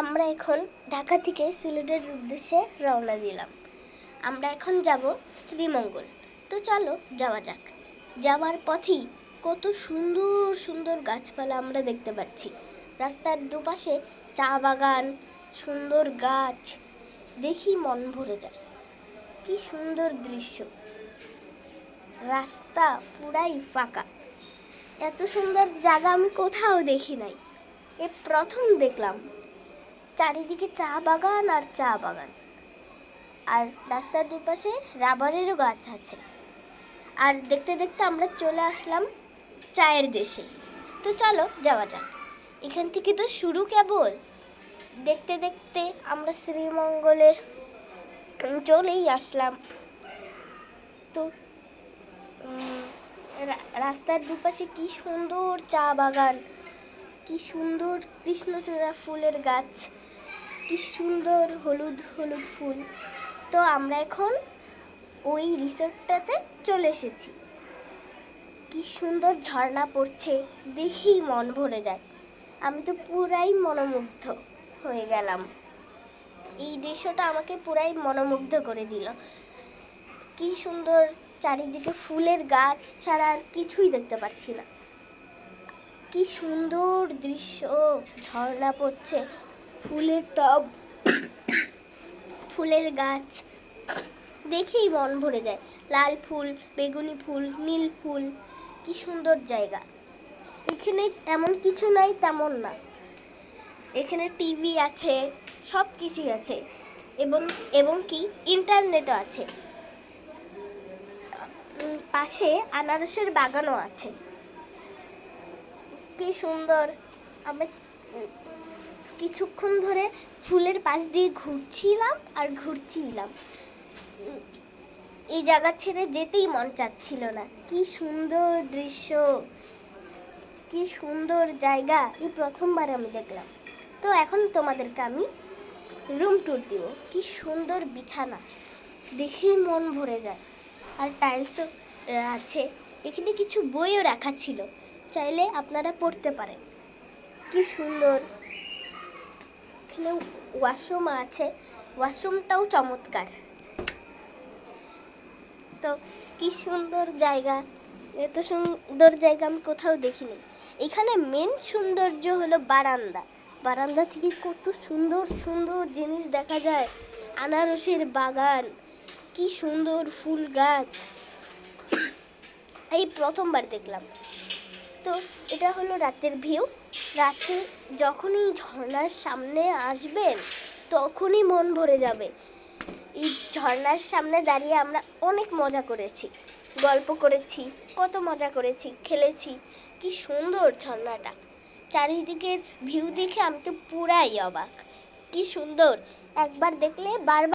আমরা এখন ঢাকা থেকে সিলেটের উদ্দেশ্যে রওনা দিলাম। আমরা এখন যাব শ্রীমঙ্গল। তো চলো যাওয়া যাক। যাওয়ার পথেই কত সুন্দর সুন্দর গাছপালা আমরা দেখতে পাচ্ছি। রাস্তার দুপাশে চা বাগান, সুন্দর গাছ। দেখি মন ভরে যায়। কি সুন্দর দৃশ্য। রাস্তা পুরাই ফাঁকা। এত সুন্দর জায়গা আমি কোথাও দেখি নাই। এ প্রথম দেখলাম। চারিদিকে চা বাগান আর চা বাগান। আর রাস্তার দুপাশে রাবারেরও গাছ আছে। আর দেখতে দেখতে আমরা চলে আসলাম চায়ের দেশে। তো চলো যাওয়া যাক। এখান থেকে তো শুরু কেবল। দেখতে দেখতে আমরা শ্রীমঙ্গলে চলেই আসলাম। তো রাস্তার দুপাশে কি সুন্দর চা বাগান। কি সুন্দর কৃষ্ণচূড়া ফুলের গাছ। কি সুন্দর হলুদ হলুদ ফুল। তো আমরা এখন ওই রিসোর্টটাতে চলে এসেছি। কি সুন্দর ঝর্ণা পড়ছে, দেখেই মন ভরে যায়। আমি তো পুরাই মনোমুগ্ধ হয়ে গেলাম। এই দৃশ্যটা আমাকে পুরাই মনোমুগ্ধ করে দিল। কি সুন্দর চারিদিকে ফুলের গাছ ছাড়া আর কিছুই দেখতে পাচ্ছি না। কি সুন্দর দৃশ্য, ঝর্ণা পড়ছে। ফুলের টব, ফুলের গাছ দেখেই মন ভরে যায়। লাল ফুল, বেগুনি ফুল, নীল ফুল, কি সুন্দর জায়গা। এখানে এমন কিছু নাই, তেমন না। এখানে টিভি আছে সব কিছুই আছে এবং এবং কি, ইন্টারনেটও আছে। পাশে আনারসের বাগানও আছে। কি সুন্দর। আমি কিছুক্ষণ ধরে ফুলের পাশ দিয়ে ঘুরছিলাম আর ঘুরছিলাম। এই জায়গা ছেড়ে যেতেই মন চাচ্ছিল না। কি সুন্দর দৃশ্য, কি সুন্দর জায়গা, এই প্রথমবার আমি দেখলাম। তো এখন তোমাদেরকে আমি রুম ট্যুর দিব। কি সুন্দর বিছানা দেখেই মন ভরে যায়। আর টাইলসও আছে। এখানে কিছু বইও রাখা ছিল। চাইলে আপনারা পড়তে পারেন। কি সুন্দর। এখানে ওয়াশরুম আছে। ওয়াশরুমটাও চমৎকার। তো কি সুন্দর জায়গা। এত সুন্দর জায়গা আমি কোথাও দেখিনি। এখানে মেন সৌন্দর্য হলো বারান্দা। বারান্দা থেকে কত সুন্দর সুন্দর জিনিস দেখা যায়। আনারসের বাগান। কি সুন্দর ফুল গাছ। এই প্রথমবার দেখলাম। তো এটা হলো রাতের ভিউ রাতে যখনই ঝর্ণার সামনে আসবেন তখনই মন ভরে যাবে। এই ঝর্ণার সামনে দাঁড়িয়ে আমরা অনেক মজা করেছি। গল্প করেছি, কত মজা করেছি, খেলেছি। কি সুন্দর ঝর্ণাটা। চারিদিকের ভিউ দেখে আমি তো পুরাই অবাক। কি সুন্দর। একবার দেখলে বারবার